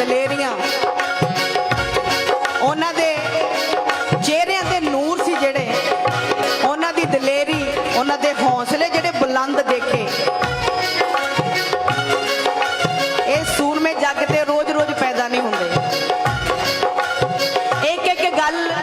ਦਲੇਰੀਆਂ। ਉਹਨਾਂ ਦੇ ਚਿਹਰਿਆਂ ਤੇ ਨੂਰ ਸੀ ਜਿਹੜੇ। ਉਹਨਾਂ ਦੀ ਦਲੇਰੀ, ਉਹਨਾਂ ਦੇ ਹੌਸਲੇ ਜਿਹੜੇ ਬੁਲੰਦ ਦੇਖੇ। ਇਹ ਸੂਰਮੇ ਜੱਗ ਤੇ ਰੋਜ਼-ਰੋਜ਼ ਪੈਦਾ ਨਹੀਂ ਹੁੰਦੇ। ਇੱਕ ਇੱਕ ਗੱਲ